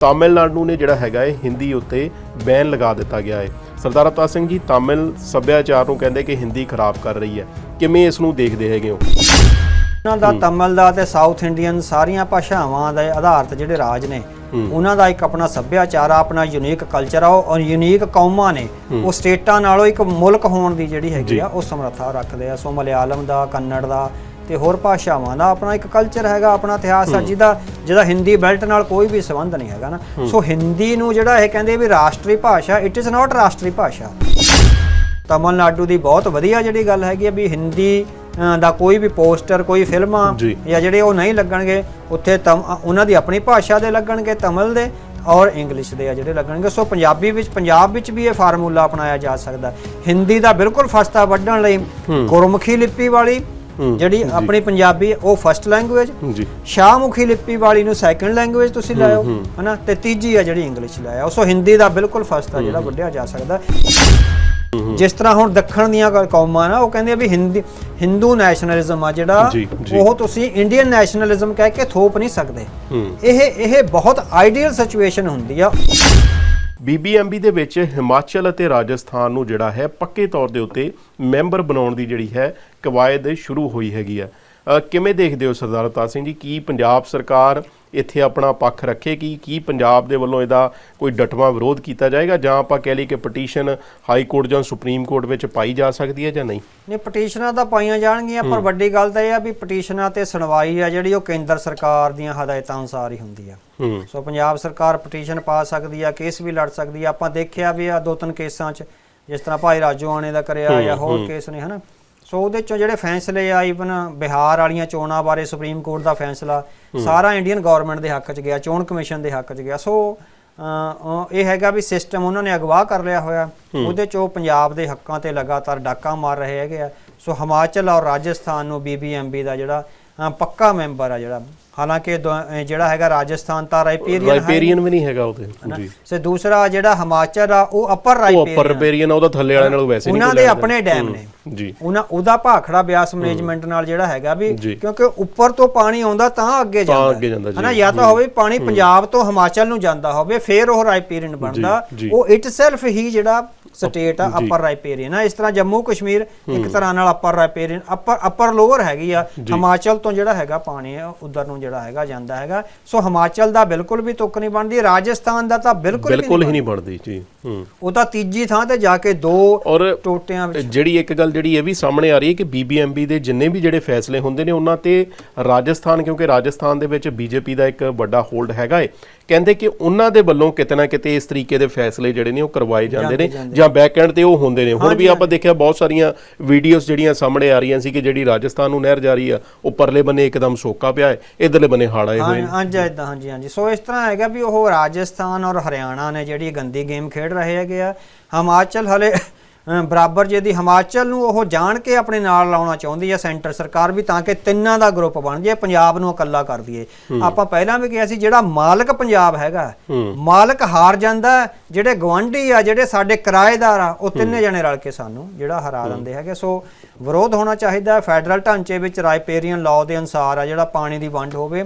ਤਾਮਿਲਨਾਡੂ ਨੇ ਜਿਹੜਾ ਹੈਗਾ ਹੈ ਹਿੰਦੀ ਉੱਤੇ ਬੈਨ ਲਗਾ ਦਿੱਤਾ ਗਿਆ ਹੈ। ਸਰਦਾਰ ਅਵਤਾਰ ਸਿੰਘ ਜੀ ਤਾਮਿਲ ਸੱਭਿਆਚਾਰ ਨੂੰ ਕਹਿੰਦੇ ਕਿ ਹਿੰਦੀ ਖਰਾਬ ਕਰ ਰਹੀ ਹੈ। ਕਿਵੇਂ ਇਸ ਨੂੰ ਦੇਖਦੇ ਹੈਗੇ ਹੋ? ਉਹਨਾਂ ਦਾ ਤਮਿਲ ਦਾ ਤੇ ਸਾਊਥ ਇੰਡੀਅਨ ਸਾਰੀਆਂ ਭਾਸ਼ਾਵਾਂ ਦੇ ਆਧਾਰਿਤ ਜਿਹੜੇ ਰਾਜ ਨੇ ਉਹਨਾਂ ਦਾ ਇੱਕ ਆਪਣਾ ਸੱਭਿਆਚਾਰ ਆ ਆਪਣਾ ਯੂਨੀਕ ਕਲਚਰ ਆ ਔਰ ਯੂਨੀਕ ਕੌਮਾਂ ਨੇ ਉਹ ਸਟੇਟਾਂ ਨਾਲੋਂ ਇੱਕ ਮੁਲਕ ਹੋਣ ਦੀ ਜਿਹੜੀ ਹੈਗੀ ਆ ਉਹ ਸਮਰੱਥਾ ਰੱਖਦੇ ਆ। ਸੋ ਮਲਿਆਲਮ ਦਾ ਕੰਨੜ ਦਾ ਤੇ ਹੋਰ ਭਾਸ਼ਾਵਾਂ ਦਾ ਆਪਣਾ ਇੱਕ ਕਲਚਰ ਹੈਗਾ ਆਪਣਾ ਇਤਿਹਾਸ ਆ ਜਿਹਦਾ ਜਿਹਦਾ ਹਿੰਦੀ ਬੈਲਟ ਨਾਲ ਕੋਈ ਵੀ ਸੰਬੰਧ ਨਹੀਂ ਹੈਗਾ ਨਾ। ਸੋ ਹਿੰਦੀ ਨੂੰ ਜਿਹੜਾ ਇਹ ਕਹਿੰਦੇ ਵੀ ਰਾਸ਼ਟਰੀ ਭਾਸ਼ਾ ਇਟ ਇਜ਼ ਨਾਟ ਰਾਸ਼ਟਰੀ ਭਾਸ਼ਾ। ਤਮਿਲਨਾਡੂ ਦੀ ਬਹੁਤ ਵਧੀਆ ਜਿਹੜੀ ਗੱਲ ਹੈਗੀ ਆ ਵੀ ਹਿੰਦੀ ਦਾ ਕੋਈ ਵੀ ਪੋਸਟਰ ਕੋਈ ਫਿਲਮਾਂ ਜੀ। ਜਿਹੜੇ ਉਹ ਨਹੀਂ ਲੱਗਣਗੇ ਉੱਥੇ ਉਹਨਾਂ ਦੀ ਆਪਣੀ ਭਾਸ਼ਾ ਦੇ ਲੱਗਣਗੇ ਤਮਿਲ ਦੇ ਔਰ ਇੰਗਲਿਸ਼ ਦੇ ਆ ਜਿਹੜੇ ਲੱਗਣਗੇ। ਸੋ ਪੰਜਾਬੀ ਵਿੱਚ ਪੰਜਾਬ ਵਿੱਚ ਵੀ ਇਹ ਫਾਰਮੂਲਾ ਅਪਣਾਇਆ ਜਾ ਸਕਦਾ। ਹਿੰਦੀ ਦਾ ਬਿਲਕੁਲ ਫਸਤਾ ਵੱਢਣ ਲਈ ਗੁਰਮੁਖੀ ਲਿਪੀ ਵਾਲੀ ਜਿਹੜੀ ਆਪਣੀ ਪੰਜਾਬੀ ਉਹ ਫਸਟ ਲੈਂਗੁਏਜ ਜੀ। ਸ਼ਾਹਮੁਖੀ ਲਿਪੀ ਵਾਲੀ ਨੂੰ ਸੈਕੰਡ ਲੈਂਗੁਏਜ ਤੁਸੀਂ ਲਾਇਓ ਹਨਾ? ਤੇ ਤੀਜੀ ਆ ਜਿਹੜੀ ਇੰਗਲਿਸ਼ ਲਾਇਆ। ਸੋ ਹਿੰਦੀ ਦਾ ਬਿਲਕੁਲ ਫਸਤਾ ਜਿਹੜਾ ਵੱਢਿਆ ਜਾ ਸਕਦਾ। ਜਿਸ ਤਰ੍ਹਾਂ ਹੁਣ ਦੱਖਣ ਦੀਆਂ ਕੌਮਾਂ ਨਾ ਉਹ ਕਹਿੰਦੇ ਆ ਵੀ ਹਿੰਦੀ ਹਿੰਦੂ ਨੈਸ਼ਨਲਿਜ਼ਮ ਆ ਜਿਹੜਾ। ਉਹ ਤੁਸੀਂ ਇੰਡੀਅਨ ਨੈਸ਼ਨਲਿਜ਼ਮ ਕਹਿ ਕੇ ਥੋਪ ਨਹੀਂ ਸਕਦੇ। ਇਹ ਇਹ ਬਹੁਤ ਆਈਡੀਅਲ ਸਿਚੁਏਸ਼ਨ ਹੁੰਦੀ ਆ। ਬੀਬੀਐਮਬੀ ਦੇ ਵਿੱਚ ਹਿਮਾਚਲ ਅਤੇ ਰਾਜਸਥਾਨ ਨੂੰ ਜਿਹੜਾ ਹੈ ਪੱਕੇ ਤੌਰ ਦੇ ਉੱਤੇ ਮੈਂਬਰ ਬਣਾਉਣ ਦੀ ਜਿਹੜੀ ਹੈ ਕਵਾਇਦ ਸ਼ੁਰੂ ਹੋਈ ਹੈਗੀ ਆ ਕਿਵੇਂ ਦੇਖਦੇ ਹੋ ਸਰਦਾਰ ਅਵਤਾਰ ਸਿੰਘ ਜੀ? ਕੀ ਪੰਜਾਬ ਸਰਕਾਰ ਇੱਥੇ ਆਪਣਾ ਪੱਖ ਰੱਖੇਗੀ ਕੀ ਪੰਜਾਬ ਦੇ ਵੱਲੋਂ ਇਹਦਾ ਕੋਈ ਡਟਵਾਂ ਵਿਰੋਧ ਕੀਤਾ ਜਾਏਗਾ ਜਾਂ ਆਪਾਂ ਕਹਿ ਲਈ ਕਿ ਪਟੀਸ਼ਨ ਹਾਈ ਕੋਰਟ ਜਾਂ ਸੁਪਰੀਮ ਕੋਰਟ ਵਿੱਚ ਪਾਈ ਜਾ ਸਕਦੀ ਹੈ ਜਾਂ ਨਹੀਂ? ਨੇ ਪਟੀਸ਼ਨਾਂ ਤਾਂ ਪਾਈਆਂ ਜਾਣਗੀਆਂ ਪਰ ਵੱਡੀ ਗੱਲ ਤਾਂ ਇਹ ਆ ਵੀ ਪਟੀਸ਼ਨਾਂ ਤੇ ਸੁਣਵਾਈ ਆ ਜਿਹੜੀ ਉਹ ਕੇਂਦਰ ਸਰਕਾਰ ਦੀਆਂ ਹਦਾਇਤਾਂ ਅਨੁਸਾਰ ਹੀ ਹੁੰਦੀ ਆ। ਸੋ ਪੰਜਾਬ ਸਰਕਾਰ ਪਟੀਸ਼ਨ ਪਾ ਸਕਦੀ ਆ ਕੇਸ ਵੀ ਲੜ ਸਕਦੀ ਆ। ਆਪਾਂ ਦੇਖਿਆ ਵੀ ਆ ਦੋ ਤਿੰਨ ਕੇਸਾਂ 'ਚ ਜਿਸ ਤਰ੍ਹਾਂ ਭਾਈ ਰਾਜੋਆਣੇ ਦਾ ਕਰਿਆ ਜਾਂ ਹੋਰ ਕੇਸ ਨੇ ਹਨਾ? ਸੋ ਉਹਦੇ ਚੋਂ ਜਿਹੜੇ ਫੈਸਲੇ ਆ ਇਵਨ ਬਿਹਾਰ ਵਾਲੀਆਂ ਚੋਣਾਂ ਬਾਰੇ ਸੁਪਰੀਮ ਕੋਰਟ ਦਾ ਫੈਸਲਾ ਸਾਰਾ ਇੰਡੀਅਨ ਗਵਰਨਮੈਂਟ ਦੇ ਹੱਕ 'ਚ ਗਿਆ ਚੋਣ ਕਮਿਸ਼ਨ ਦੇ ਹੱਕ 'ਚ ਗਿਆ। ਸੋ ਇਹ ਹੈਗਾ ਵੀ ਸਿਸਟਮ ਉਹਨਾਂ ਨੇ ਅਗਵਾ ਕਰ ਲਿਆ ਹੋਇਆ। ਉਹਦੇ 'ਚ ਪੰਜਾਬ ਦੇ ਹੱਕਾਂ ਤੇ ਲਗਾਤਾਰ ਡਾਕਾ ਮਾਰ ਰਹੇ ਹੈਗੇ ਆ। ਸੋ ਹਿਮਾਚਲ ਔਰ ਰਾਜਸਥਾਨ ਨੂੰ ਬੀਬੀਐਮਬੀ ਦਾ ਜਿਹੜਾ ਪੱਕਾ ਮੈਂਬਰ ਆ ਜਿਹੜਾ। ਹਾਲਾਂਕਿ ਦੋ- ਜਿਹੜਾ ਹੈਗਾ ਰਾਜਸਥਾਨ ਤਾਂ ਰਾਈਪੇਰੀਅਨ ਹੈ ਰਾਈਪੇਰੀਅਨ ਵੀ ਨਹੀਂ ਹੈਗਾ ਉਹਦੇ ਜੀ। ਸੇ ਦੂਸਰਾ ਜਿਹੜਾ ਹਿਮਾਚਲ ਆ ਉਹ ਅਪਰ ਉਹ ਅੱਪਰ ਰਾਈਪੇਰੀਅਨ ਰਾਈਪੇਰੀਅਨ ਉਹਦਾ ਥੱਲੇ ਵਾਲਿਆਂ ਨਾਲੋਂ ਵੈਸੇ ਨਹੀਂ ਉਹਨਾਂ ਦੇ ਆਪਣੇ ਡੈਮ ਨੇ। ਜੀ। ਉਹਨਾਂ ਉਹਦਾ ਭਾਖੜਾ ਬਿਆਸ ਮੈਨੇਜਮੈਂਟ ਨਾਲ ਜਿਹੜਾ ਹੈਗਾ ਵੀ ਜੀ। ਕਿਉਂਕਿ ਉੱਪਰ ਤੋਂ ਪਾਣੀ ਆਉਂਦਾ ਤਾਂ ਅੱਗੇ ਤਾਂ ਜਾਂਦਾ। ਅੱਗੇ ਜਾਂਦਾ, ਜੀ। ਹਨਾ? ਜਾਂ ਤਾਂ ਹੋਵੇ ਪਾਣੀ ਪੰਜਾਬ ਤੋਂ ਹਿਮਾਚਲ ਨੂੰ ਜਾਂਦਾ ਹੋਵੇ ਫਿਰ ਉਹ ਰਾਈਪੇਰੀਅਨ ਬਣਦਾ। ਜੀ। ਉਹ ਇਟਸੈਲਫ ਹੀ ਜਿਹੜਾ ਸਟੇਟ ਆ ਅਪਰ ਰਾਈਪੇਰੀਅਨ ਆ। ਇਸ ਤਰ੍ਹਾਂ ਜੰਮੂ ਕਸ਼ਮੀਰ ਇੱਕ ਤਰ੍ਹਾਂ ਨਾਲ ਅਪਰ ਰਾਈਪੇਰੀਅਨ ਅਪਰ ਅਪਰ ਲੋਅਰ ਹੈਗੀ ਆ। ਹਿਮਾਚਲ ਤੋਂ ਜਿਹੜਾ ਹੈਗਾ ਪਾਣੀ ਉਧਰ ਨੂੰ ਜਿਹੜਾ ਹੈਗਾ ਜਾਂਦਾ ਹੈਗਾ। ਸੋ ਹਿਮਾਚਲ ਦਾ ਬਿਲਕੁਲ ਵੀ ਤੁੱਕ ਨਹੀਂ ਬਣਦੀ ਰਾਜਸਥਾਨ ਦਾ ਤਾਂ ਬਿਲਕੁਲ ਬਿਲਕੁਲ ਹੀ ਨਹੀਂ ਬਣਦੀ ਜੀ। ਹੂੰ। ਉਹ ਤਾਂ ਤੀਜੀ ਥਾਂ ਤੇ ਜਾ ਕੇ ਦੋ ਟੋਟਿਆਂ ਵਿੱਚ। ਜਿਹੜੀ ਇੱਕ ਗੱਲ ਜਿਹੜੀ ਇਹ ਵੀ ਸਾਹਮਣੇ ਆ ਰਹੀ ਹੈ ਕਿ ਬੀਬੀਐਮਬੀ ਦੇ ਜਿੰਨੇ ਵੀ ਜਿਹੜੇ ਫੈਸਲੇ ਹੁੰਦੇ ਨੇ ਉਹਨਾਂ ਤੇ ਰਾਜਸਥਾਨ ਕਿਉਂਕਿ ਰਾਜਸਥਾਨ ਦੇ ਵਿੱਚ ਬੀਜੇਪੀ ਦਾ ਇੱਕ ਵੱਡਾ ਹੋਲਡ ਹੈਗਾ ਏ। ਕਹਿੰਦੇ ਕਿ ਉਹਨਾਂ ਦੇ ਵੱਲੋਂ ਕਿਤੇ ਨਾ ਕਿਤੇ ਇਸ ਤਰੀਕੇ ਦੇ ਫੈਸਲੇ ਜਿਹੜੇ ਨੇ ਉਹ ਕਰਵਾਏ ਜਾਂਦੇ ਨੇ ਜਾਂ ਬੈਕ ਐਂਡ ਤੇ ਉਹ ਹੁੰਦੇ ਨੇ। ਹੁਣ ਵੀ ਆਪਾਂ ਦੇਖਿਆ ਬਹੁਤ ਸਾਰੀਆਂ ਵੀਡੀਓਜ਼ ਜਿਹੜੀਆਂ ਸਾਹਮਣੇ ਆ ਰਹੀਆਂ ਸੀ ਕਿ ਜਿਹੜੀ ਰਾਜਸਥਾਨ ਨੂੰ ਨਹਿਰ ਜਾ ਰਹੀ ਆ ਉਹ ਪਰਲੇ ਬੰਨੇ ਇੱਕਦਮ ਸੋਕਾ ਪਿਆ ਹੈ ਇਧਰਲੇ ਬੰਨੇ ਹੜ ਆਏ ਹੋਏ ਹਾਂ ਨੇ। ਹਾਂਜੀ ਇਦਾਂ ਹਾਂਜੀ ਹਾਂਜੀ। ਸੋ ਇਸ ਤਰ੍ਹਾਂ ਹੈਗਾ ਵੀ ਉਹ ਰਾਜਸਥਾਨ ਔਰ ਹਰਿਆਣਾ ਨੇ ਜਿਹੜੀ ਗੰਦੀ ਗੇਮ ਖੇਡ ਰਹੇ ਹੈਗੇ ਆ। ਹਿਮਾਚਲ ਹਲੇ ਬਰਾਬਰ ਜਿਹਦੀ ਹਿਮਾਚਲ ਨੂੰ ਉਹ ਜਾਣ ਕੇ ਆਪਣੇ ਨਾਲ ਲਾਉਣਾ ਚਾਹੁੰਦੀ ਹੈ ਸੈਂਟਰ ਸਰਕਾਰ ਵੀ ਤਾਂ ਕਿ ਤਿੰਨਾਂ ਦਾ ਗਰੁੱਪ ਬਣ ਜਾਏ ਪੰਜਾਬ ਨੂੰ ਇਕੱਲਾ ਕਰ ਦਈਏ। ਆਪਾਂ ਪਹਿਲਾਂ ਵੀ ਕਿਹਾ ਸੀ ਜਿਹੜਾ ਮਾਲਕ ਪੰਜਾਬ ਹੈਗਾ ਮਾਲਕ ਹਾਰ ਜਾਂਦਾ ਜਿਹੜੇ ਗਵਾਂਢੀ ਆ ਜਿਹੜੇ ਸਾਡੇ ਕਿਰਾਏਦਾਰ ਆ ਉਹ ਤਿੰਨੇ ਜਣੇ ਰਲ ਕੇ ਸਾਨੂੰ ਜਿਹੜਾ ਹਰਾ ਦਿੰਦੇ ਹੈਗੇ। ਸੋ ਵਿਰੋਧ ਹੋਣਾ ਚਾਹੀਦਾ ਫੈਡਰਲ ਢਾਂਚੇ ਵਿੱਚ ਰਾਈਪੇਰੀਅਨ ਲਾਅ ਦੇ ਅਨੁਸਾਰ ਆ ਜਿਹੜਾ ਪਾਣੀ ਦੀ ਵੰਡ ਹੋਵੇ।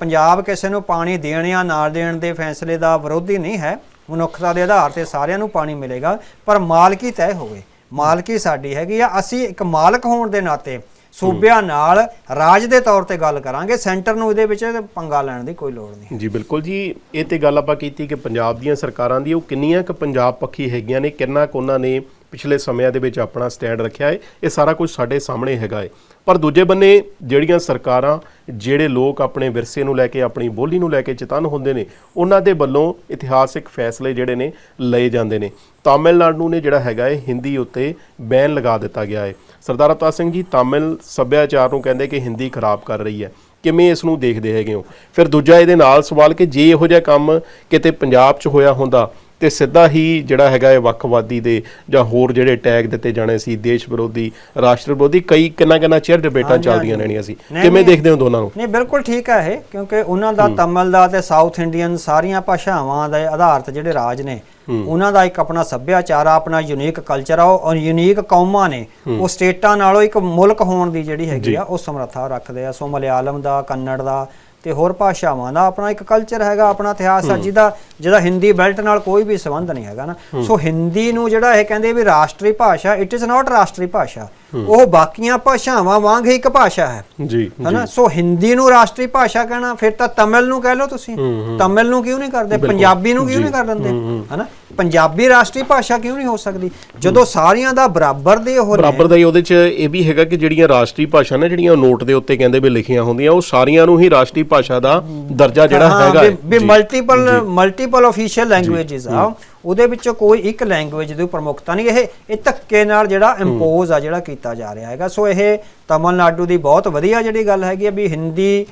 ਪੰਜਾਬ ਕਿਸੇ ਨੂੰ ਪਾਣੀ ਦੇਣ ਜਾਂ ਨਾ ਦੇਣ ਦੇ ਫੈਸਲੇ ਦਾ ਵਿਰੋਧੀ ਨਹੀਂ ਹੈ। ਮਨੁੱਖਤਾ ਦੇ ਆਧਾਰ ਤੇ ਸਾਰਿਆਂ ਨੂੰ ਪਾਣੀ ਮਿਲੇਗਾ ਪਰ ਮਾਲਕੀ ਤੈਅ ਹੋਵੇ। ਮਾਲਕੀ ਸਾਡੀ ਹੈਗੀ ਆ ਅਸੀਂ ਇੱਕ ਮਾਲਕ ਹੋਣ ਦੇ ਨਾਤੇ ਸੂਬਿਆਂ ਨਾਲ ਰਾਜ ਦੇ ਤੌਰ ਤੇ ਗੱਲ ਕਰਾਂਗੇ ਸੈਂਟਰ ਨੂੰ ਇਹਦੇ ਵਿੱਚ ਪੰਗਾ ਲੈਣ ਦੀ ਕੋਈ ਲੋੜ ਨਹੀਂ। ਜੀ ਬਿਲਕੁਲ ਜੀ। ਇਹ ਤੇ ਗੱਲ ਆਪਾਂ ਕੀਤੀ ਕਿ ਪੰਜਾਬ ਦੀਆਂ ਸਰਕਾਰਾਂ ਦੀ ਉਹ ਕਿੰਨੀਆਂ ਕੁ ਪੰਜਾਬ ਪੱਖੀ ਹੈਗੀਆਂ ਨੇ ਕਿੰਨਾ ਕੁ ਉਹਨਾਂ ਨੇ ਪਿਛਲੇ ਸਮਿਆਂ ਦੇ ਵਿੱਚ ਆਪਣਾ ਸਟੈਂਡ ਰੱਖਿਆ ਹੈ ਇਹ ਸਾਰਾ ਕੁਝ ਸਾਡੇ ਸਾਹਮਣੇ ਹੈਗਾ ਹੈ ਪਰ ਦੂਜੇ ਬੰਨੇ ਜਿਹੜੀਆਂ ਸਰਕਾਰਾਂ, ਜਿਹੜੇ ਲੋਕ ਆਪਣੇ ਵਿਰਸੇ ਨੂੰ ਲੈ ਕੇ, ਆਪਣੀ ਬੋਲੀ ਨੂੰ ਲੈ ਕੇ ਚਤਨ ਹੁੰਦੇ ਨੇ, ਉਹਨਾਂ ਦੇ ਵੱਲੋਂ ਇਤਿਹਾਸਿਕ ਫੈਸਲੇ ਜਿਹੜੇ ਨੇ ਲਏ ਜਾਂਦੇ ਨੇ। ਤਾਮਿਲਨਾਡੂ ਨੇ ਜਿਹੜਾ ਹੈਗਾ ਹੈ ਹਿੰਦੀ ਉੱਤੇ ਬੈਨ ਲਗਾ ਦਿੱਤਾ ਗਿਆ ਹੈ ਸਰਦਾਰ ਅਵਤਾਰ ਸਿੰਘ ਜੀ, ਤਾਮਿਲ ਸੱਭਿਆਚਾਰ ਨੂੰ ਕਹਿੰਦੇ ਕਿ ਹਿੰਦੀ ਖਰਾਬ ਕਰ ਰਹੀ ਹੈ। ਕਿਵੇਂ ਇਸ ਨੂੰ ਦੇਖਦੇ ਹੈਗੇ ਹੋ? ਫਿਰ ਦੂਜਾ ਇਹਦੇ ਨਾਲ ਸਵਾਲ ਕਿ ਜੇ ਇਹੋ ਜਿਹਾ ਕੰਮ ਕਿਤੇ ਪੰਜਾਬ 'ਚ ਹੋਇਆ ਹੁੰਦਾ ਤੇ ਸਿੱਧਾ ਹੀ ਜਿਹੜਾ ਹੈਗਾ ਇਹ ਵੱਖਵਾਦੀ ਦੇ ਜਾਂ ਹੋਰ ਜਿਹੜੇ ਟੈਗ ਦਿੱਤੇ ਜਾਣੇ ਸੀ ਦੇਸ਼ ਵਿਰੋਧੀ ਰਾਸ਼ਟਰ ਵਿਰੋਧੀ ਕਈ ਕਿੰਨਾ ਕਿੰਨਾ ਚਿਰ ਡਿਬੇਟਾਂ ਚੱਲਦੀਆਂ। ਰਹਿਣੀਆਂ ਸੀ। ਕਿਵੇਂ। ਦੇਖਦੇ ਹੋ ਦੋਨਾਂ ਨੂੰ? ਨਹੀਂ ਬਿਲਕੁਲ ਠੀਕ ਹੈ ਇਹ ਕਿਉਂਕਿ ਉਹਨਾਂ ਦਾ ਤਮਿਲ ਦਾ ਤੇ ਸਾਊਥ ਇੰਡੀਅਨ ਸਾਰੀਆਂ ਭਾਸ਼ਾਵਾਂ ਦੇ ਆਧਾਰਿਤ ਜਿਹੜੇ ਰਾਜ ਨੇ ਉਹਨਾਂ ਦਾ ਇੱਕ ਆਪਣਾ ਸੱਭਿਆਚਾਰ ਆ ਆਪਣਾ ਯੂਨੀਕ ਕਲਚਰ ਆ ਉਹ ਔਰ ਯੂਨੀਕ ਕੌਮਾਂ ਨੇ ਉਹ ਸਟੇਟਾਂ ਨਾਲੋਂ ਇੱਕ ਮੁਲਕ ਹੋਣ ਦੀ ਜਿਹੜੀ ਹੈਗੀ ਆ ਉਹ ਸਮਰੱਥਾ ਰੱਖਦੇ ਆ। ਸੋ ਮਲਿਆਲਮ ਦਾ ਕੰਨੜ ਦਾ ਤੇ ਹੋਰ ਭਾਸ਼ਾਵਾਂ ਦਾ ਆਪਣਾ ਇੱਕ ਕਲਚਰ ਹੈਗਾ ਆਪਣਾ ਇਤਿਹਾਸ ਆ ਜਿਹਦਾ ਜਿਹਦਾ ਹਿੰਦੀ ਬੈਲਟ ਨਾਲ ਕੋਈ ਵੀ ਸੰਬੰਧ ਨਹੀਂ ਹੈਗਾ ਨਾ। ਸੋ ਹਿੰਦੀ ਨੂੰ ਜਿਹੜਾ ਇਹ ਕਹਿੰਦੇ ਵੀ ਰਾਸ਼ਟਰੀ ਭਾਸ਼ਾ ਇਟ ਇਜ਼ ਨਾਟ ਰਾਸ਼ਟਰੀ ਭਾਸ਼ਾ। ਉਹ ਬਾਕੀਆਂ ਭਾਸ਼ਾਵਾਂ ਵਾਂਗ ਹੀ ਇੱਕ ਭਾਸ਼ਾ ਹੈ। ਜੀ ਹਨਾ ਸੋ ਹਿੰਦੀ ਨੂੰ ਰਾਸ਼ਟਰੀ ਭਾਸ਼ਾ ਕਹਿਣਾ ਫਿਰ ਤਾਂ ਤਮਿਲ ਨੂੰ ਕਹਿ ਲਓ ਤੁਸੀਂ। ਤਮਿਲ ਨੂੰ ਕਿਉਂ ਨਹੀਂ ਕਰਦੇ? ਪੰਜਾਬੀ ਨੂੰ ਕਿਉਂ ਨਹੀਂ ਕਰ ਦਿੰਦੇ? ਹਨਾ ਪੰਜਾਬੀ ਰਾਸ਼ਟਰੀ ਭਾਸ਼ਾ ਕਿਉਂ ਨਹੀਂ ਹੋ ਸਕਦੀ? ਜਦੋਂ ਸਾਰੀਆਂ ਦਾ ਬਰਾਬਰ ਦੇ ਉਹ ਬਰਾਬਰ ਦਾ ਹੀ ਉਹਦੇ ਚ ਇਹ ਵੀ ਹੈਗਾ ਕਿ ਜਿਹੜੀਆਂ ਰਾਸ਼ਟਰੀ ਭਾਸ਼ਾ ਨੇ ਜਿਹੜੀਆਂ ਨੋਟ ਦੇ ਉੱਤੇ ਕਹਿੰਦੇ ਵੀ ਲਿਖੀਆਂ ਹੁੰਦੀਆਂ ਉਹ ਸਾਰੀਆਂ ਨੂੰ ਹੀ ਰਾਸ਼ਟਰੀ ਭਾਸ਼ਾ ਦਾ ਦਰਜਾ ਜਿਹੜਾ ਹੈਗਾ ਵੀ-। ਮਲਟੀਪਲ ਮਲਟੀਪਲ ਅਫੀਸ਼ੀਅਲ ਲੈਂਗੁਏਜਸ ਆ। ਉਹਦੇ ਵਿੱਚੋਂ ਕੋਈ ਇੱਕ ਲੈਂਗੁਏਜ ਦੀ ਪ੍ਰਮੁਖਤਾ ਨਹੀਂ। ਇਹ ਇਹ ਧੱਕੇ ਨਾਲ ਜਿਹੜਾ ਇੰਪੋਜ਼ ਆ ਜਿਹੜਾ ਕੀਤਾ ਜਾ ਰਿਹਾ ਹੈਗਾ। ਸੋ ਇਹ ਤਮਿਲਨਾਡੂ ਦੀ ਬਹੁਤ ਵਧੀਆ ਜਿਹੜੀ ਗੱਲ ਹੈਗੀ ਆ ਵੀ ਹਿੰਦੀ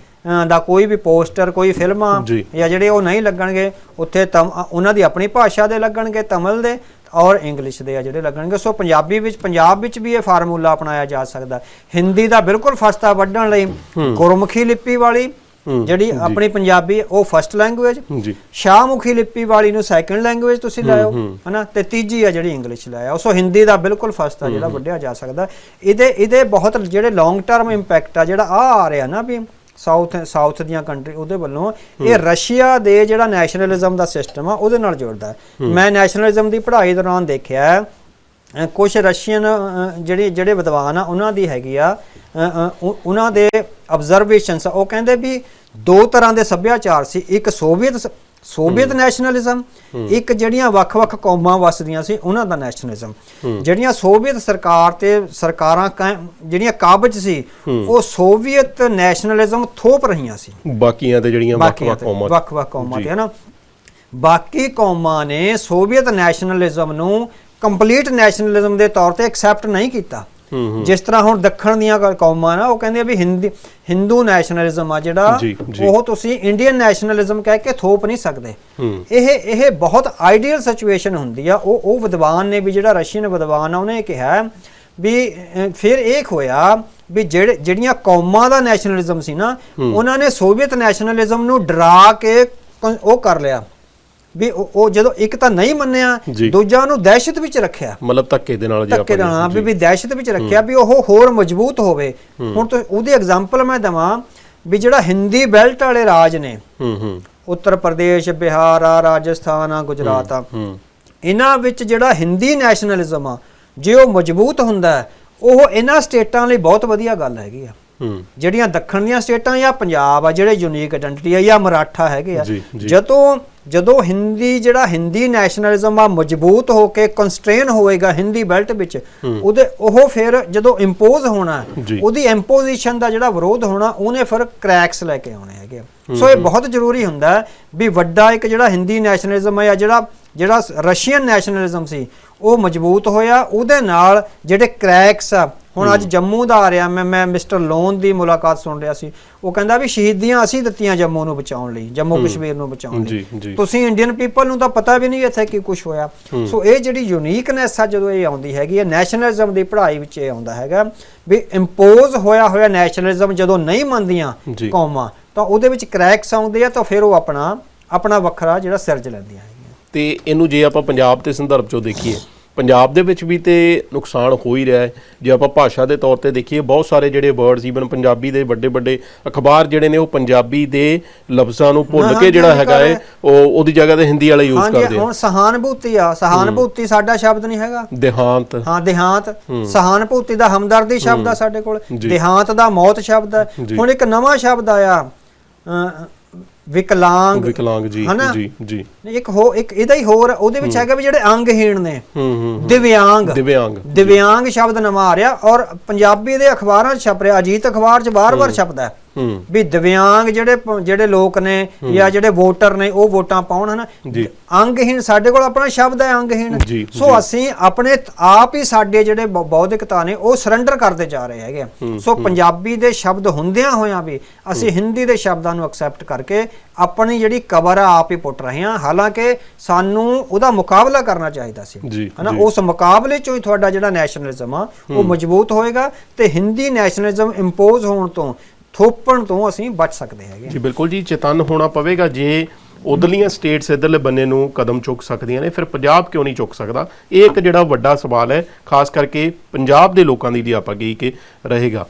ਦਾ ਕੋਈ ਵੀ ਪੋਸਟਰ ਕੋਈ ਫਿਲਮਾਂ ਜੀ। ਜਿਹੜੇ ਉਹ ਨਹੀਂ ਲੱਗਣਗੇ ਉੱਥੇ ਉਹਨਾਂ ਦੀ ਆਪਣੀ ਭਾਸ਼ਾ ਦੇ ਲੱਗਣਗੇ ਤਮਿਲ ਦੇ ਔਰ ਇੰਗਲਿਸ਼ ਦੇ ਆ ਜਿਹੜੇ ਲੱਗਣਗੇ। ਸੋ ਪੰਜਾਬੀ ਵਿੱਚ ਪੰਜਾਬ ਵਿੱਚ ਵੀ ਇਹ ਫਾਰਮੂਲਾ ਅਪਣਾਇਆ ਜਾ ਸਕਦਾ। ਹਿੰਦੀ ਦਾ ਬਿਲਕੁਲ ਫਸਤਾ ਵੱਢਣ ਲਈ ਗੁਰਮੁਖੀ ਲਿਪੀ ਵਾਲੀ ਜਿਹੜੀ ਆਪਣੀ ਪੰਜਾਬੀ ਉਹ ਫਸਟ ਲੈਂਗੁਏਜ ਜੀ। ਸ਼ਾਹਮੁਖੀ ਲਿਪੀ ਵਾਲੀ ਨੂੰ ਸੈਕੰਡ ਲੈਂਗੁਏਜ ਤੁਸੀਂ ਲਾਇਓ ਹਨਾ? ਤੇ ਤੀਜੀ ਆ ਜਿਹੜੀ ਇੰਗਲਿਸ਼ ਲਾਇਆ ਸੋ ਹਿੰਦੀ ਦਾ ਬਿਲਕੁਲ ਫਸਟ ਆ ਜਿਹੜਾ ਵੱਢਿਆ ਜਾ ਸਕਦਾ। ਇਹਦੇ ਇਹਦੇ ਬਹੁਤ ਜਿਹੜੇ ਲੌਂਗ ਟਰਮ ਇੰਪੈਕਟ ਆ ਜਿਹੜਾ ਆ ਆ ਰਿਹਾ ਨਾ ਵੀ ਸਾਊਥ ਸਾਊਥ ਦੀਆਂ ਕੰਟਰੀ ਉਹਦੇ ਵੱਲੋਂ ਇਹ ਰਸ਼ੀਆ ਦੇ ਜਿਹੜਾ ਨੈਸ਼ਨਲਿਜ਼ਮ ਦਾ ਸਿਸਟਮ ਆ ਉਹਦੇ ਨਾਲ ਜੁੜਦਾ ਹੈ। ਮੈਂ ਨੈਸ਼ਨਲਿਜ਼ਮ ਦੀ ਪੜ੍ਹਾਈ ਦੌਰਾਨ ਦੇਖਿਆ ਕੁਝ ਰਸ਼ੀਅਨ ਜਿਹੜੇ ਜਿਹੜੇ ਵਿਦਵਾਨ ਆ ਉਹਨਾਂ ਦੀ ਹੈਗੀ ਆ ਉਹਨਾਂ ਦੇ ਆਬਜ਼ਰਵੇਸ਼ਨਸ ਉਹ ਕਹਿੰਦੇ ਵੀ ਦੋ ਤਰ੍ਹਾਂ ਦੇ ਸੱਭਿਆਚਾਰ ਸੀ ਇੱਕ ਸੋਵੀਅਤ ਸੋਵੀਅਤ ਨੈਸ਼ਨਲਿਜ਼ਮ ਇੱਕ ਜਿਹੜੀਆਂ ਵੱਖ-ਵੱਖ ਕੌਮਾਂ ਵਸਦੀਆਂ ਸੀ ਉਹਨਾਂ ਦਾ ਨੈਸ਼ਨਲਿਜ਼ਮ। ਜਿਹੜੀਆਂ ਸੋਵੀਅਤ ਸਰਕਾਰ ਤੇ ਸਰਕਾਰਾਂ ਜਿਹੜੀਆਂ ਕਾਬਜ ਸੀ ਉਹ ਸੋਵੀਅਤ ਨੈਸ਼ਨਲਿਜ਼ਮ ਥੋਪ ਰਹੀਆਂ ਸੀ। ਬਾਕੀਆਂ ਤੇ ਜਿਹੜੀਆਂ ਵੱਖ-ਵੱਖ ਕੌਮਾਂ ਵੱਖ-ਵੱਖ ਕੌਮਾਂ। ਤੇ ਹਨਾ ਬਾਕੀ ਕੌਮਾਂ ਨੇ ਸੋਵੀਅਤ ਨੈਸ਼ਨਲਿਜ਼ਮ ਨੂੰ ਕੰਪਲੀਟ ਨੈਸ਼ਨਲਿਜ਼ਮ ਦੇ ਤੌਰ ਤੇ ਐਕਸੈਪਟ ਨਹੀਂ ਕੀਤਾ। ਜਿਸ ਤਰ੍ਹਾਂ ਹੁਣ ਦੱਖਣ ਦੀਆਂ ਕੌਮਾਂ ਨਾ ਉਹ ਕਹਿੰਦੇ ਆ ਵੀ ਹਿੰਦੀ ਹਿੰਦੂ ਨੈਸ਼ਨਲਿਜ਼ਮ ਆ ਜਿਹੜਾ। ਉਹ ਤੁਸੀਂ ਇੰਡੀਅਨ ਨੈਸ਼ਨਲਿਜ਼ਮ ਕਹਿ ਕੇ ਥੋਪ ਨਹੀਂ ਸਕਦੇ। ਇਹ ਇਹ ਬਹੁਤ ਆਈਡੀਅਲ ਸਿਚੁਏਸ਼ਨ ਹੁੰਦੀ ਆ ਉਹ ਉਹ ਵਿਦਵਾਨ ਨੇ ਵੀ ਜਿਹੜਾ ਰਸ਼ੀਅਨ ਵਿਦਵਾਨ ਆ ਉਹਨੇ ਕਿਹਾ ਵੀ ਫਿਰ ਇਹ ਹੋਇਆ ਵੀ ਜਿਹੜੇ ਜਿਹੜੀਆਂ ਕੌਮਾਂ ਦਾ ਨੈਸ਼ਨਲਿਜ਼ਮ ਸੀ ਨਾ ਉਹਨਾਂ ਨੇ ਸੋਵੀਅਤ ਨੈਸ਼ਨਲਿਜ਼ਮ ਨੂੰ ਡਰਾ ਕ- ਉਹ ਕਰ ਲਿਆ ਵੀ ਉਹ ਜਦੋਂ ਇੱਕ ਤਾਂ ਨਹੀਂ ਮੰਨਿਆ। ਦੂਜਾ ਉਹਨੂੰ ਦਹਿਸ਼ਤ ਵਿੱਚ ਰੱਖਿਆ। ਮਤਲਬ ਧੱਕੇ ਦੇ ਨਾਲ ਜੇ ਧੱਕੇ ਨਾਲ। ਵੀ ਵੀ ਦਹਿਸ਼ਤ ਵਿੱਚ ਰੱਖਿਆ ਵੀ ਉਹ ਹੋਰ ਮਜ਼ਬੂਤ ਹੋਵੇ। ਹੁਣ ਤੋਂ ਉਹਦੀ ਐਗਜ਼ਾਮਪਲ ਮੈਂ ਦਵਾਂ ਵੀ ਜਿਹੜਾ ਹਿੰਦੀ ਬੈਲਟ ਵਾਲੇ ਰਾਜ ਨੇ। ਹੂੰ ਹੂੰ। ਉੱਤਰ ਪ੍ਰਦੇਸ਼ ਬਿਹਾਰ ਆ ਰਾਜਸਥਾਨ ਆ ਗੁਜਰਾਤ ਆ। ਇਹਨਾਂ ਵਿੱਚ ਜਿਹੜਾ ਹਿੰਦੀ ਨੈਸ਼ਨਲਿਜ਼ਮ ਆ ਜੇ ਉਹ ਮਜ਼ਬੂਤ ਹੁੰਦਾ ਉਹ ਇਹਨਾਂ ਸਟੇਟਾਂ ਲਈ ਬਹੁਤ ਵਧੀਆ ਗੱਲ ਹੈਗੀ ਆ। ਜਿਹੜੀਆਂ ਦੱਖਣ ਦੀਆਂ ਸਟੇਟਾਂ ਜਾਂ ਪੰਜਾਬ ਆ ਜਿਹੜੇ ਯੂਨੀਕ ਆਇਡੈਂਟੀਟੀ ਆ ਜਾਂ ਮਰਾਠਾ ਹੈਗੇ ਆ। ਜਦੋਂ ਜਦੋਂ ਹਿੰਦੀ ਜਿਹੜਾ ਹਿੰਦੀ ਨੈਸ਼ਨਲਿਜ਼ਮ ਆ ਮਜ਼ਬੂਤ ਹੋ ਕੇ ਕਨਸਟ੍ਰੇਨ ਹੋਏਗਾ ਹਿੰਦੀ ਬੈਲਟ ਵਿੱਚ ਉਹਦੇ ਉਹ ਫਿਰ ਜਦੋਂ ਇੰਪੋਜ਼ ਹੋਣਾ। ਉਹਦੀ ਇੰਪੋਜੀਸ਼ਨ ਦਾ ਜਿਹੜਾ ਵਿਰੋਧ ਹੋਣਾ ਉਹਨੇ ਫਿਰ ਕ੍ਰੈਕਸ ਲੈ ਕੇ ਆਉਣੇ ਹੈਗੇ। ਸੋ ਇਹ ਬਹੁਤ ਜ਼ਰੂਰੀ ਹੁੰਦਾ ਵੀ ਵੱਡਾ ਇੱਕ ਜਿਹੜਾ ਹਿੰਦੀ ਨੈਸ਼ਨਲਿਜ਼ਮ ਹੈ ਜਾਂ ਜਿਹੜਾ ਜਿਹੜਾ ਰਸ਼ੀਅਨ ਨੈਸ਼ਨਲਿਜ਼ਮ ਸੀ ਉਹ ਮਜ਼ਬੂਤ ਹੋਇਆ ਉਹਦੇ ਨਾਲ ਜਿਹੜੇ ਕ੍ਰੈਕਸ ਆ ਹੁਣ ਅੱਜ ਜੰਮੂ ਦਾ ਆ ਰਿਹਾ ਮੈਂ ਮੈਂ ਮਿਸਟਰ ਲੋਨ ਦੀ ਮੁਲਾਕਾਤ ਸੁਣ ਰਿਹਾ ਸੀ। ਉਹ ਕਹਿੰਦਾ ਵੀ ਸ਼ਹੀਦੀਆਂ ਅਸੀਂ ਦਿੱਤੀਆਂ ਜੰਮੂ ਨੂੰ ਬਚਾਉਣ ਲਈ ਜੰਮੂ ਕਸ਼ਮੀਰ ਨੂੰ ਬਚਾਉਣ ਲਈ। ਤੁਸੀਂ ਇੰਡੀਅਨ ਪੀਪਲ ਨੂੰ ਤਾਂ ਪਤਾ ਵੀ ਨਹੀਂ ਇੱਥੇ ਕੀ ਕੁਝ ਹੋਇਆ। ਸੋ ਇਹ ਜਿਹੜੀ ਯੂਨੀਕਨੈਸ ਆ ਜਦੋਂ ਇਹ ਆਉਂਦੀ ਹੈਗੀ ਹੈ ਨੈਸ਼ਨਲਿਜ਼ਮ ਦੀ ਪੜ੍ਹਾਈ ਵਿੱਚ ਇਹ ਆਉਂਦਾ ਹੈਗਾ ਵੀ ਇੰਪੋਜ਼ ਹੋਇਆ ਹੋਇਆ ਨੈਸ਼ਨਲਿਜ਼ਮ ਜਦੋਂ ਨਹੀਂ ਮੰਨਦੀਆਂ। ਕੌਮਾਂ ਤਾਂ ਉਹਦੇ ਵਿੱਚ ਕ੍ਰੈਕਸ ਆਉਂਦੇ ਆ ਤਾਂ ਫਿਰ ਉਹ ਆਪਣਾ ਆਪਣਾ ਵੱਖਰਾ ਜਿਹੜਾ ਸਿਰਜ ਲੈਂਦੀਆਂ ਤੇ ਇਹਨੂੰ ਜੇ ਆਪਾਂ ਪੰਜਾਬ ਦੇ ਸੰਦਰਭ ਚੋਂ ਦੇਖੀਏ ਪੰਜਾਬ ਦੇ ਵਿੱਚ ਵੀ ਤੇ ਨੁਕਸਾਨ ਹੋ ਹੀ ਰਿਹਾ ਹੈ। ਜੇ ਆਪਾਂ ਭਾਸ਼ਾ ਦੇ ਤੌਰ ਤੇ ਦੇਖੀਏ ਬਹੁਤ ਸਾਰੇ ਜਿਹੜੇ ਵਰਡਸ ਈਵਨ ਪੰਜਾਬੀ ਦੇ ਵੱਡੇ ਵੱਡੇ ਅਖਬਾਰ ਜਿਹੜੇ ਨੇ ਉਹ ਪੰਜਾਬੀ ਦੇ ਲਫ਼ਜ਼ਾਂ ਨੂੰ ਭੁੱਲ ਕੇ ਜਿਹੜਾ ਹੈਗਾ ਹੈ ਉਹ ਉਹਦੀ ਜਗ੍ਹਾ ਤੇ ਹਿੰਦੀ ਵਾਲਾ ਯੂਜ਼ ਕਰਦੇ ਆ। ਹੁਣ ਸਹਾਨਭੂਤੀ ਆ ਸਹਾਨਭੂਤੀ ਸਾਡਾ ਸ਼ਬਦ ਨਹੀਂ ਹੈਗਾ। ਦੇਹਾਂਤ। ਹਾਂ ਦੇਹਾਂਤ। ਸਹਾਨਭੂਤੀ ਦਾ ਹਮਦਰਦੀ ਸ਼ਬਦ ਆ ਸਾਡੇ ਕੋਲ। ਦੇਹਾਂਤ ਦਾ ਮੌਤ ਸ਼ਬਦ ਹੈ। ਹੁਣ ਇੱਕ ਨਵਾਂ ਸ਼ਬਦ ਆਇਆ। ਵਿਕਲਾਂਗ। ਵਿਕਲਾਂਗ ਜੀ ਹਨਾ? ਜੀ ਜੀ। ਇੱਕ ਹੋ ਇੱਕ ਇਹਦਾ ਹੀ ਹੋਰ ਉਹਦੇ ਵਿੱਚ ਹੈਗਾ ਵੀ ਜਿਹੜੇ ਅੰਗਹੀਣ ਨੇ। ਹੂੰ ਹੂੰ ਦਿਵਿਆਂਗ। ਦਿਵਿਆਂਗ। ਦਿਵਿਆਂਗ ਸ਼ਬਦ ਨਵਾਂ ਆ ਰਿਹਾ ਔਰ ਪੰਜਾਬੀ ਦੇ ਅਖਬਾਰਾਂ 'ਚ ਛਪ ਰਿਹਾ ਅਜੀਤ ਅਖਬਾਰ 'ਚ ਵਾਰ-ਵਾਰ ਛਪਦਾ ਹੂੰ। ਵੀ ਦਿਵਿਆਂਗ ਜਿਹੜੇ ਜਿਹੜੇ ਲੋਕ ਨੇ ਜਾਂ ਜਿਹੜੇ ਵੋਟਰ ਨੇ ਉਹ ਵੋਟਾਂ ਪਾਉਣ ਹਨਾ। ਅੰਗਹੀਣ ਸਾਡੇ ਕੋਲ ਆਪਣਾ ਸ਼ਬਦ ਹੈ ਅੰਗਹੀਣ। ਸੋ। ਅਸੀਂ ਆਪਣੇ ਆਪ ਹੀ ਸਾਡੇ ਜਿਹੜੇ ਬੌਧਿਕਤਾ ਨੇ ਉਹ ਸਰੈਂਡਰ ਕਰਦੇ ਜਾ ਰਹੇ ਹੈਗੇ। ਸੋ ਪੰਜਾਬੀ ਦੇ ਸ਼ਬਦ ਹੁੰਦਿਆਂ ਹੋਇਆਂ ਵੀ ਅਸੀਂ ਹਿੰਦੀ ਦੇ ਸ਼ਬਦਾਂ ਨੂੰ ਐਕਸੈਪਟ ਕਰਕੇ ਆਪਣੀ ਜਿਹੜੀ ਕਬਰ ਆ ਆਪ ਹੀ ਪੁੱਟ ਰਹੇ ਹਾਂ। ਹਾਲਾਂਕਿ ਸਾਨੂੰ ਉਹਦਾ ਮੁਕਾਬਲਾ ਕਰਨਾ ਚਾਹੀਦਾ ਸੀ। ਹਨਾ। ਉਸ ਮੁਕਾਬਲੇ ਚੋਂ ਹੀ ਤੁਹਾਡਾ ਜਿਹੜਾ ਨੈਸ਼ਨਲਿਜ਼ਮ ਆ ਉਹ ਮਜ਼ਬੂਤ ਹੋਏਗਾ ਤੇ ਹਿੰਦੀ ਨੈਸ਼ਨਲਿਜ਼ਮ ਇੰਪੋਜ਼ ਹੋਣ ਤੋਂ ਥੋਪਣ ਤੋਂ ਅਸੀਂ ਬਚ ਸਕਦੇ ਹੈਗੇ ਜੀ, ਬਿਲਕੁਲ ਜੀ, ਚੇਤਨ ਹੋਣਾ ਪਵੇਗਾ, ਜੇ ਉਧਰਲੀਆਂ ਸਟੇਟਸ ਇਧਰਲੇ ਬੰਨੇ ਨੂੰ ਕਦਮ ਚੁੱਕ ਸਕਦੀਆਂ ਨੇ, ਫਿਰ ਪੰਜਾਬ ਕਿਉਂ ਨਹੀਂ ਚੁੱਕ ਸਕਦਾ? ਇਹ ਇੱਕ ਜਿਹੜਾ ਵੱਡਾ ਸਵਾਲ ਹੈ, ਖਾਸ ਕਰਕੇ ਪੰਜਾਬ ਦੇ ਲੋਕਾਂ ਦੀ ਜੇ ਆਪਾਂ ਕਹੀ ਕਿ ਰਹੇਗਾ।